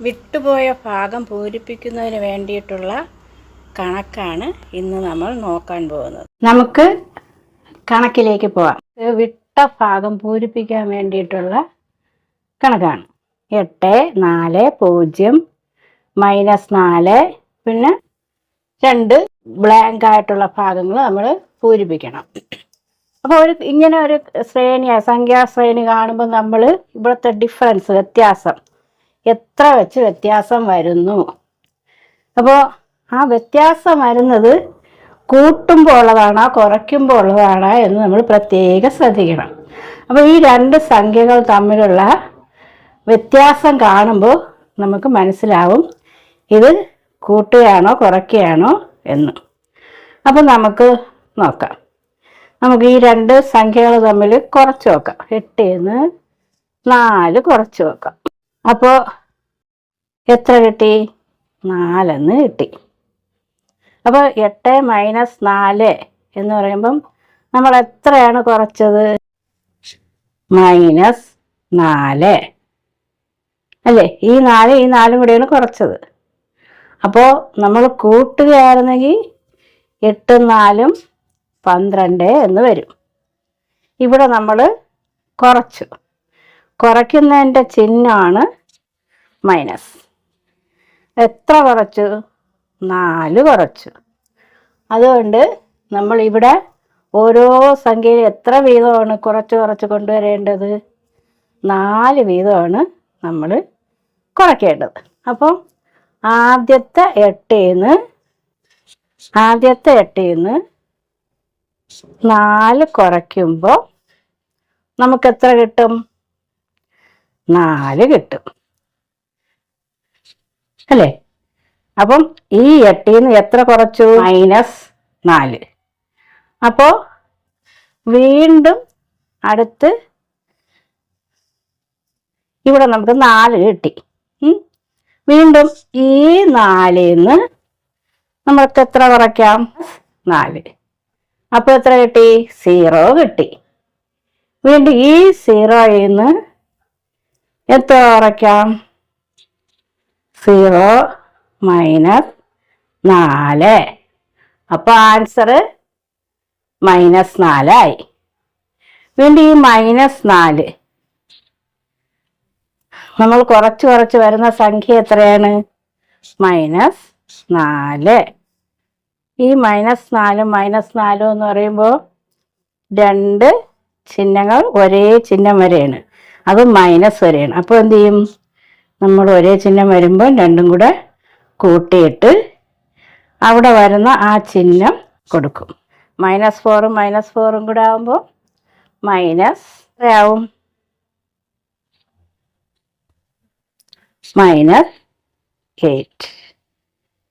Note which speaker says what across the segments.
Speaker 1: വിട്ടുപോയ ഭാഗം പൂരിപ്പിക്കുന്നതിന് വേണ്ടിയിട്ടുള്ള കണക്കാണ് ഇന്ന് നമ്മൾ നോക്കാൻ പോകുന്നത്. നമുക്ക് കണക്കിലേക്ക് പോവാം. വിട്ട ഭാഗം പൂരിപ്പിക്കാൻ വേണ്ടിയിട്ടുള്ള കണക്കാണ്. എട്ട് നാല് പൂജ്യം മൈനസ് നാല് പിന്നെ രണ്ട് ബ്ലാങ്ക് ആയിട്ടുള്ള ഭാഗങ്ങൾ നമ്മൾ പൂരിപ്പിക്കണം. അപ്പോൾ ഒരു ഇങ്ങനെ ഒരു ശ്രേണി സംഖ്യാശ്രേണി കാണുമ്പോൾ നമ്മൾ ഇവിടുത്തെ ഡിഫറൻസ് വ്യത്യാസം എത്ര വെച്ച് വ്യത്യാസം വരുന്നു? അപ്പോൾ ആ വ്യത്യാസം വരുന്നത് കൂട്ടുമ്പോൾ ഉള്ളതാണോ കുറയ്ക്കുമ്പോൾ ഉള്ളതാണോ എന്ന് നമ്മൾ പ്രത്യേകം ശ്രദ്ധിക്കണം. അപ്പോൾ ഈ രണ്ട് സംഖ്യകൾ തമ്മിലുള്ള വ്യത്യാസം കാണുമ്പോൾ നമുക്ക് മനസ്സിലാവും ഇത് കൂട്ടുകയാണോ കുറയ്ക്കുകയാണോ എന്ന്. അപ്പം നമുക്ക് നോക്കാം. നമുക്ക് ഈ രണ്ട് സംഖ്യകൾ തമ്മിൽ കുറച്ച് നോക്കാം. എട്ടിൽ നിന്ന് നാല് കുറച്ച് നോക്കാം. അപ്പോൾ എത്ര കിട്ടി? നാലെന്ന് കിട്ടി. അപ്പോൾ എട്ട് മൈനസ് നാല് എന്ന് പറയുമ്പം നമ്മൾ എത്രയാണ് കുറച്ചത്? മൈനസ് നാല്. അല്ലേ? ഈ നാല് ഈ നാലും കൂടെയാണ് കുറച്ചത്. അപ്പോൾ നമ്മൾ കൂട്ടുകയായിരുന്നെങ്കിൽ എട്ടും നാലും പന്ത്രണ്ട് എന്ന് വരും. ഇവിടെ നമ്മൾ കുറച്ചു. കുറയ്ക്കുന്നതിന്റെ ചിഹ്നമാണ് മൈനസ് എത്ര കുറച്ചു? നാല് കുറച്ചു. അതുകൊണ്ട് നമ്മൾ ഇവിടെ ഓരോ സംഖ്യയിൽ എത്ര വീതമാണ് കുറച്ച് കുറച്ച് കൊണ്ടുവരേണ്ടത്? നാല് വീതമാണ് നമ്മൾ കുറയ്ക്കേണ്ടത്. അപ്പം ആദ്യത്തെ എട്ടിന്ന് ആദ്യത്തെ എട്ടിന്ന് നാല് കുറയ്ക്കുമ്പോൾ നമുക്ക് എത്ര കിട്ടും? നാല് കിട്ടും. അല്ലേ? അപ്പം ഈ എട്ടിൽ നിന്ന് എത്ര കുറച്ചു? മൈനസ് നാല്. അപ്പോൾ വീണ്ടും അടുത്ത് ഇവിടെ നമുക്ക് നാല് കിട്ടി. വീണ്ടും ഈ നാലിൽ നിന്ന് നമ്മൾക്ക് എത്ര കുറയ്ക്കാം? നാല്. അപ്പോൾ എത്ര കിട്ടി? സീറോ കിട്ടി. വീണ്ടും ഈ സീറോയിൽ നിന്ന് എത്ര കുറയ്ക്കാം സീറോ മൈനസ് നാല്. അപ്പോൾ ആൻസർ മൈനസ് നാലായി വീണ്ടും ഈ മൈനസ് നാല്. നമ്മൾ കുറച്ച് കുറച്ച് വരുന്ന സംഖ്യ എത്രയാണ്? മൈനസ് നാല്. ഈ മൈനസ് നാലും മൈനസ് നാലും എന്ന് പറയുമ്പോൾ രണ്ട് ചിഹ്നങ്ങൾ ഒരേ ചിഹ്നം വരെയാണ്. അത് മൈനസ് വരെയാണ്. അപ്പോൾ എന്ത് ചെയ്യും? നമ്മൾ ഒരേ ചിഹ്നം വരുമ്പോൾ രണ്ടും കൂടെ കൂട്ടിയിട്ട് അവിടെ വരുന്ന ആ ചിഹ്നം കൊടുക്കും. മൈനസ് ഫോറും മൈനസ് ഫോറും കൂടെ ആകുമ്പോൾ മൈനസ് ആവും. മൈനസ് എയ്റ്റ്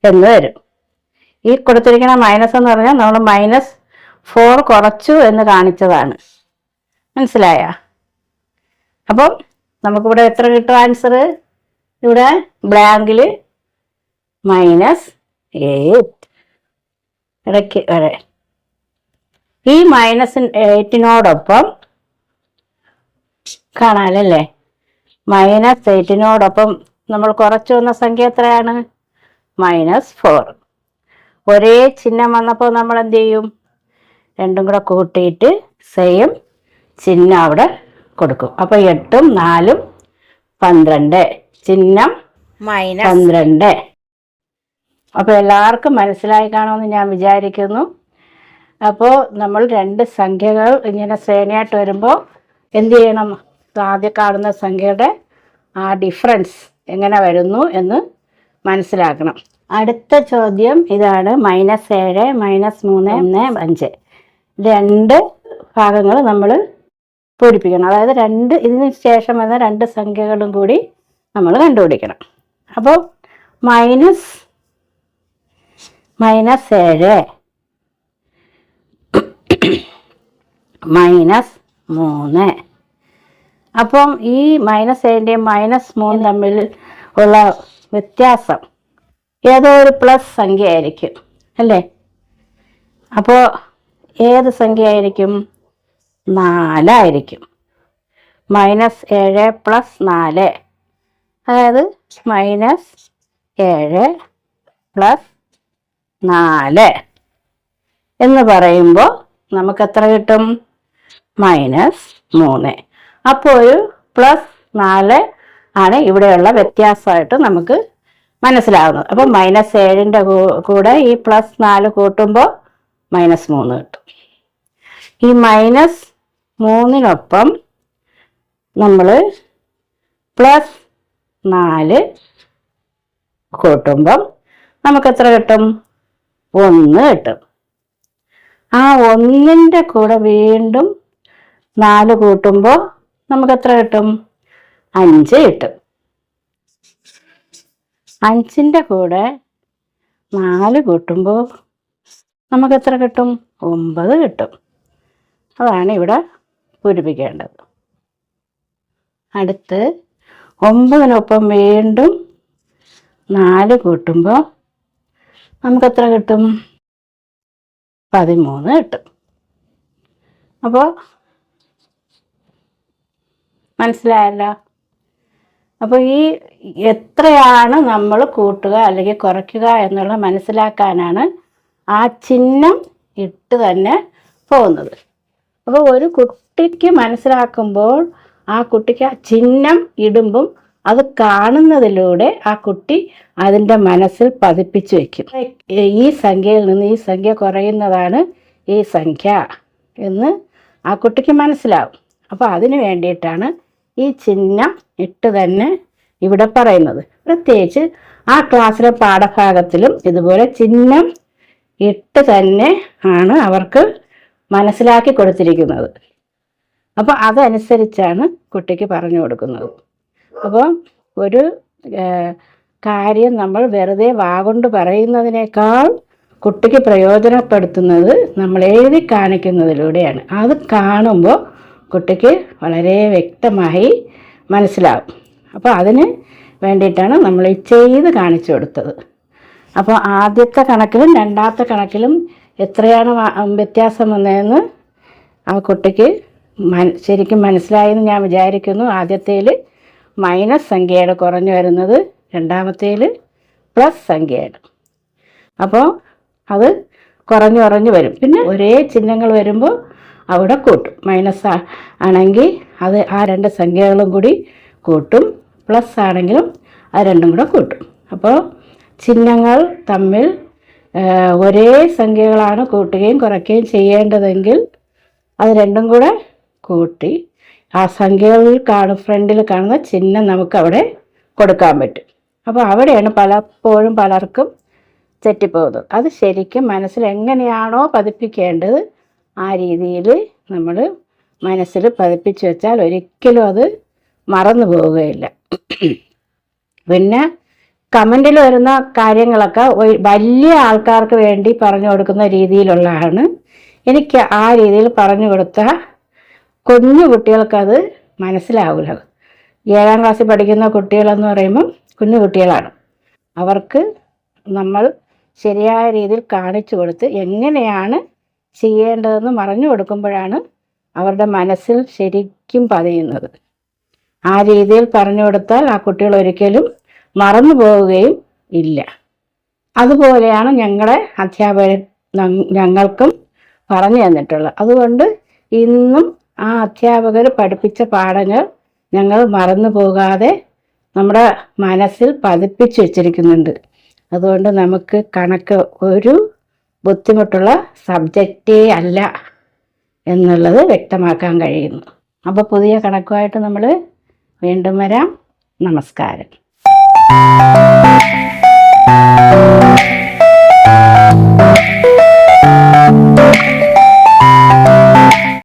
Speaker 1: എന്ന് വരും. ഈ കൊടുത്തിരിക്കുന്ന മൈനസ് എന്ന് പറഞ്ഞാൽ നമ്മൾ മൈനസ് ഫോർ കുറച്ചു എന്ന് കാണിച്ചതാണ്. മനസ്സിലായ? അപ്പം നമുക്കിവിടെ എത്ര കിട്ടും ആൻസർ ഇവിടെ ബ്ലാങ്കിൽ മൈനസ് എയ്റ്റ് ഇടയ്ക്ക് വരെ ഈ മൈനസ് എയ്റ്റിനോടൊപ്പം കാണാനല്ലേ മൈനസ് എയ്റ്റിനോടൊപ്പം നമ്മൾ കുറച്ചു വന്ന സംഖ്യ എത്രയാണ്? മൈനസ് ഫോർ ഒരേ ചിഹ്നം വന്നപ്പോൾ നമ്മൾ എന്ത് ചെയ്യും? രണ്ടും കൂടെ കൂട്ടിയിട്ട് സെയിം ചിഹ്നം അവിടെ കൊടുക്കും. അപ്പോൾ എട്ടും നാലും പന്ത്രണ്ട്. ചിഹ്നം
Speaker 2: മൈനസ്
Speaker 1: പന്ത്രണ്ട്. അപ്പോൾ എല്ലാവർക്കും മനസ്സിലായി കാണുമെന്ന് ഞാൻ വിചാരിക്കുന്നു. അപ്പോൾ നമ്മൾ രണ്ട് സംഖ്യകൾ ഇങ്ങനെ ശ്രേണിയായിട്ട് വരുമ്പോൾ എന്ത് ചെയ്യണം? ആദ്യം കാണുന്ന സംഖ്യയുടെ ആ ഡിഫറൻസ് എങ്ങനെ വരുന്നു എന്ന് മനസ്സിലാക്കണം. അടുത്ത ചോദ്യം ഇതാണ്. മൈനസ് ഏഴ് മൈനസ് മൂന്ന് ഒന്ന് അഞ്ച്. രണ്ട് ഭാഗങ്ങൾ നമ്മൾ പൂരിപ്പിക്കണം അതായത് രണ്ട് ഇതിന് ശേഷം വന്ന രണ്ട് സംഖ്യകളും കൂടി നമ്മൾ കണ്ടുപിടിക്കണം. അപ്പോൾ മൈനസ് മൈനസ് ഏഴ്. മൈനസ് മൂന്ന്. അപ്പം ഈ മൈനസ് ഏഴിന്റെയും മൈനസ് മൂന്ന് തമ്മിൽ ഉള്ള വ്യത്യാസം ഏതോ ഒരു പ്ലസ് സംഖ്യ ആയിരിക്കും അല്ലേ? അപ്പോൾ ഏത് സംഖ്യ ആയിരിക്കും? നാലായിരിക്കും. മൈനസ് ഏഴ് പ്ലസ് നാല്. അതായത് മൈനസ് ഏഴ് പ്ലസ് നാല്. എന്ന് പറയുമ്പോൾ നമുക്ക് എത്ര കിട്ടും? മൈനസ് മൂന്ന്. അപ്പോൾ ഒരു പ്ലസ് നാല് ആണ് ഇവിടെയുള്ള വ്യത്യാസമായിട്ട് നമുക്ക് മനസ്സിലാവുന്നത്. അപ്പം മൈനസ് ഏഴിന്റെ കൂടെ ഈ പ്ലസ് നാല് കൂട്ടുമ്പോൾ മൈനസ് മൂന്ന് കിട്ടും. ഈ മൈനസ് മൂന്നിനൊപ്പം നമ്മൾ പ്ലസ് നാല് കൂട്ടുമ്പം നമുക്ക് എത്ര കിട്ടും? ഒന്ന് കിട്ടും. ആ ഒന്നിന്റെ കൂടെ വീണ്ടും നാല് കൂട്ടുമ്പോൾ നമുക്ക് എത്ര കിട്ടും? അഞ്ച് കിട്ടും. അഞ്ചിന്റെ കൂടെ നാല് കൂട്ടുമ്പോൾ നമുക്ക് എത്ര കിട്ടും? ഒമ്പത് കിട്ടും. അതാണ് ഇവിടെ പൂരിപ്പിക്കേണ്ടത്. അടുത്ത് ഒമ്പതിനൊപ്പം വീണ്ടും നാല് കൂട്ടുമ്പോൾ നമുക്ക് എത്ര കിട്ടും? പതിമൂന്ന് കിട്ടും. അപ്പോൾ മനസ്സിലായല്ലോ? അപ്പോൾ ഈ എത്രയാണ് നമ്മൾ കൂട്ടുക അല്ലെങ്കിൽ കുറയ്ക്കുക എന്നുള്ളത് മനസ്സിലാക്കാനാണ് ആ ചിഹ്നം ഇട്ട് തന്നെ പോകുന്നത്. അപ്പോൾ ഒരു കുട്ടിക്ക് മനസ്സിലാക്കുമ്പോൾ ആ കുട്ടിക്ക് ആ ചിഹ്നം ഇടുമ്പം അത് കാണുന്നതിലൂടെ ആ കുട്ടി അതിന്റെ മനസ്സിൽ പതിപ്പിച്ചു വയ്ക്കും. ഈ സംഖ്യയിൽ നിന്ന് ഈ സംഖ്യ കുറയുന്നതാണ് ഈ സംഖ്യ എന്ന് ആ കുട്ടിക്ക് മനസ്സിലാവും. അപ്പോൾ അതിന് വേണ്ടിയിട്ടാണ് ഈ ചിഹ്നം ഇട്ട് തന്നെ ഇവിടെ പറയുന്നത്. പ്രത്യേകിച്ച് ആ ക്ലാസ്സിലെ പാഠഭാഗത്തിലും ഇതുപോലെ ചിഹ്നം ഇട്ട് തന്നെ ആണ് അവർക്ക് മനസ്സിലാക്കി കൊടുത്തിരിക്കുന്നത്. അപ്പോൾ അതനുസരിച്ചാണ് കുട്ടിക്ക് പറഞ്ഞു കൊടുക്കുന്നത്. അപ്പോൾ ഒരു കാര്യം നമ്മൾ വെറുതെ വാഗൊണ്ട് പറയുന്നതിനേക്കാൾ കുട്ടിക്ക് പ്രയോജനപ്പെടുത്തുന്നത് നമ്മൾ എഴുതി കാണിക്കുന്നതിലൂടെയാണ്. അത് കാണുമ്പോൾ കുട്ടിക്ക് വളരെ വ്യക്തമായി മനസ്സിലാകും അപ്പോൾ അതിന് വേണ്ടിയിട്ടാണ് നമ്മൾ ഈ ചെയ്ത് കാണിച്ചു കൊടുത്തത്. അപ്പോൾ ആദ്യത്തെ കണക്കിലും രണ്ടാമത്തെ കണക്കിലും എത്രയാണ് വ്യത്യാസം വന്നതെന്ന് ആ കുട്ടിക്ക് മൻ ശരിക്കും മനസ്സിലായെന്ന് ഞാൻ വിചാരിക്കുന്നു. ആദ്യത്തേൽ മൈനസ് സംഖ്യയുടെ കുറഞ്ഞു വരുന്നത് രണ്ടാമത്തേൽ പ്ലസ് സംഖ്യയുടെ. അപ്പോൾ അത് കുറഞ്ഞു കുറഞ്ഞു വരും. പിന്നെ ഒരേ ചിഹ്നങ്ങൾ വരുമ്പോൾ അവിടെ കൂട്ടും. മൈനസ് ആണെങ്കിൽ അത് ആ രണ്ട് സംഖ്യകളും കൂടി കൂട്ടും. പ്ലസ് ആണെങ്കിലും അത് രണ്ടും കൂടെ കൂട്ടും. അപ്പോൾ ചിഹ്നങ്ങൾ തമ്മിൽ ഒരേ സംഖ്യകളാണ് കൂട്ടുകയും കുറയ്ക്കുകയും ചെയ്യേണ്ടതെങ്കിൽ അത് രണ്ടും കൂടെ കൂട്ടി ആ സംഖ്യകളിൽ കാണും ഫ്രണ്ടിൽ കാണുന്ന ചിഹ്നം നമുക്ക് അവിടെ കൊടുക്കാൻ പറ്റും. അപ്പോൾ അവിടെയാണ് പലപ്പോഴും പലർക്കും തെറ്റിപ്പോകുന്നത്. അത് ശരിക്കും മനസ്സിൽ എങ്ങനെയാണോ പതിപ്പിക്കേണ്ടത് ആ രീതിയിൽ നമ്മൾ മനസ്സിൽ പതിപ്പിച്ച് വെച്ചാൽ ഒരിക്കലും അത് മറന്നു പോവുകയില്ല. പിന്നെ കമന്റിൽ വരുന്ന കാര്യങ്ങളൊക്കെ വലിയ ആൾക്കാർക്ക് വേണ്ടി പറഞ്ഞു കൊടുക്കുന്ന രീതിയിലുള്ളതാണ്. എനിക്ക് ആ രീതിയിൽ പറഞ്ഞു കൊടുത്ത കുഞ്ഞു കുട്ടികൾക്കത് മനസ്സിലാവില്ല. ഏഴാം ക്ലാസ്സിൽ പഠിക്കുന്ന കുട്ടികളെന്ന് പറയുമ്പം കുഞ്ഞു കുട്ടികളാണ്. അവർക്ക് നമ്മൾ ശരിയായ രീതിയിൽ കാണിച്ചു കൊടുത്ത് എങ്ങനെയാണ് ചെയ്യേണ്ടതെന്ന് പറഞ്ഞു കൊടുക്കുമ്പോഴാണ് അവരുടെ മനസ്സിൽ ശരിക്കും പതിയുന്നത്. ആ രീതിയിൽ പറഞ്ഞു കൊടുത്താൽ ആ കുട്ടികൾ ഒരിക്കലും മറന്നു പോവുകയും ഇല്ല. അതുപോലെയാണ് ഞങ്ങളെ അധ്യാപകർ ഞങ്ങൾക്കും പറഞ്ഞു തന്നിട്ടുള്ളത്. അതുകൊണ്ട് ഇന്നും ആ അധ്യാപകർ പഠിപ്പിച്ച പാഠങ്ങൾ ഞങ്ങൾ മറന്നു പോകാതെ നമ്മുടെ മനസ്സിൽ പതിപ്പിച്ചു വെച്ചിരിക്കുന്നുണ്ട്. അതുകൊണ്ട് നമുക്ക് കണക്ക് ഒരു ബുദ്ധിമുട്ടുള്ള സബ്ജക്റ്റേ അല്ല എന്നുള്ളത് വ്യക്തമാക്കാൻ കഴിയുന്നു. അപ്പോൾ പുതിയ കണക്കുമായിട്ട് നമ്മൾ വീണ്ടും വരാം. നമസ്കാരം.